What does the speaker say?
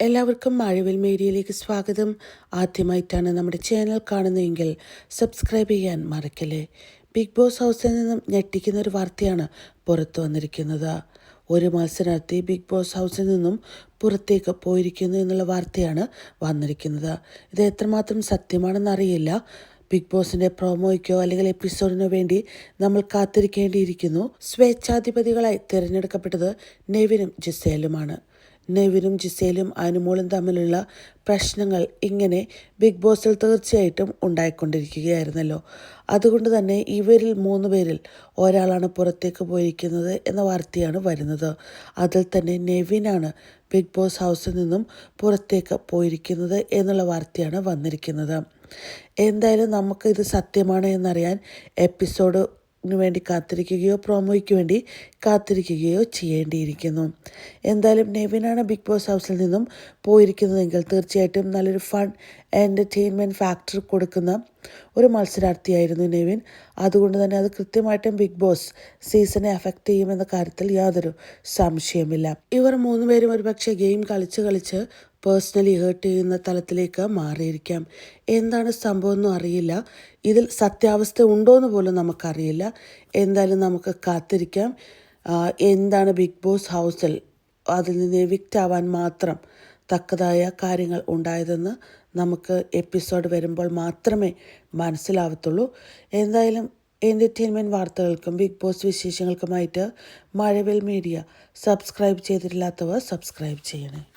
എല്ലാവർക്കും മഴവിൽ മീഡിയയിലേക്ക് സ്വാഗതം. ആദ്യമായിട്ടാണ് നമ്മുടെ ചാനൽ കാണുന്നതെങ്കിൽ സബ്സ്ക്രൈബ് ചെയ്യാൻ മറക്കല്ലേ. ബിഗ് ബോസ് ഹൗസിൽ നിന്നും ഞെട്ടിക്കുന്ന ഒരു വാർത്തയാണ് പുറത്തു വന്നിരിക്കുന്നത്. ഒരു മത്സരാർത്ഥി ബിഗ് ബോസ് ഹൗസിൽ നിന്നും പുറത്തേക്ക് പോയിരിക്കുന്നു എന്നുള്ള വാർത്തയാണ് വന്നിരിക്കുന്നത്. ഇത് എത്രമാത്രം സത്യമാണെന്നറിയില്ല ബിഗ് ബോസിന്റെ പ്രോമോയ്ക്കോ അല്ലെങ്കിൽ എപ്പിസോഡിനോ വേണ്ടി നമ്മൾ കാത്തിരിക്കേണ്ടിയിരിക്കുന്നു. സ്വേച്ഛാധിപതികളായി തിരഞ്ഞെടുക്കപ്പെട്ടത് നെവിനും ജിസേലുമാണ്. നെവിനും ജിസേലും അനുമോളും തമ്മിലുള്ള പ്രശ്നങ്ങൾ ഇങ്ങനെ ബിഗ് ബോസിൽ തീർച്ചയായിട്ടും ഉണ്ടായിക്കൊണ്ടിരിക്കുകയായിരുന്നല്ലോ. അതുകൊണ്ട് തന്നെ ഇവരിൽ മൂന്ന് പേരിൽ ഒരാളാണ് പുറത്തേക്ക് പോയിരിക്കുന്നത് എന്ന വാർത്തയാണ് വരുന്നത്. അതിൽ തന്നെ നെവിനാണ് ബിഗ് ബോസ് ഹൗസിൽ നിന്നും പുറത്തേക്ക് പോയിരിക്കുന്നത് എന്നുള്ള വാർത്തയാണ് വന്നിരിക്കുന്നത്. എന്തായാലും നമുക്ക് ഇത് സത്യമാണ് എന്നറിയാൻ എപ്പിസോഡ് വേണ്ടി കാത്തിരിക്കുകയോ പ്രോമോയ്ക്ക് വേണ്ടി കാത്തിരിക്കുകയോ ചെയ്യേണ്ടിയിരിക്കുന്നു. എന്തായാലും നെവിനാണ് ബിഗ് ബോസ് ഹൗസിൽ നിന്നും പോയിരിക്കുന്നതെങ്കിൽ തീർച്ചയായിട്ടും നല്ലൊരു ഫൺ എന്റർടൈൻമെന്റ് ഫാക്ടർ കൊടുക്കുന്ന ഒരു മത്സരാർത്ഥിയായിരുന്നു നെവിൻ. അതുകൊണ്ട് തന്നെ അത് കൃത്യമായിട്ടും ബിഗ് ബോസ് സീസണെ അഫക്റ്റ് ചെയ്യുമെന്ന കാര്യത്തിൽ യാതൊരു സംശയമില്ല ഇവർ മൂന്നുപേരും ഒരുപക്ഷെ ഗെയിം കളിച്ച് കളിച്ച് പേഴ്സണലി ഹേർട്ട് ചെയ്യുന്ന തലത്തിലേക്ക് മാറിയിരിക്കാം. എന്താണ് സംഭവമൊന്നും അറിയില്ല. ഇതിൽ സത്യാവസ്ഥ ഉണ്ടോ എന്ന് പോലും നമുക്കറിയില്ല. എന്തായാലും നമുക്ക് കാത്തിരിക്കാം. എന്താണ് ബിഗ് ബോസ് ഹൗസിൽ അതിൽ നിന്ന് എവിക്റ്റ് ആവാൻ മാത്രം തക്കതായ കാര്യങ്ങൾ ഉണ്ടായതെന്ന് നമുക്ക് എപ്പിസോഡ് വരുമ്പോൾ മാത്രമേ മനസ്സിലാവത്തുള്ളൂ. എന്തായാലും എന്റർടൈൻമെന്റ് വാർത്തകൾക്കും ബിഗ് ബോസ് വിശേഷങ്ങൾക്കുമായിട്ട് മഴവിൽ മീഡിയ സബ്സ്ക്രൈബ് ചെയ്തിട്ടില്ലാത്തവർ സബ്സ്ക്രൈബ് ചെയ്യണേ.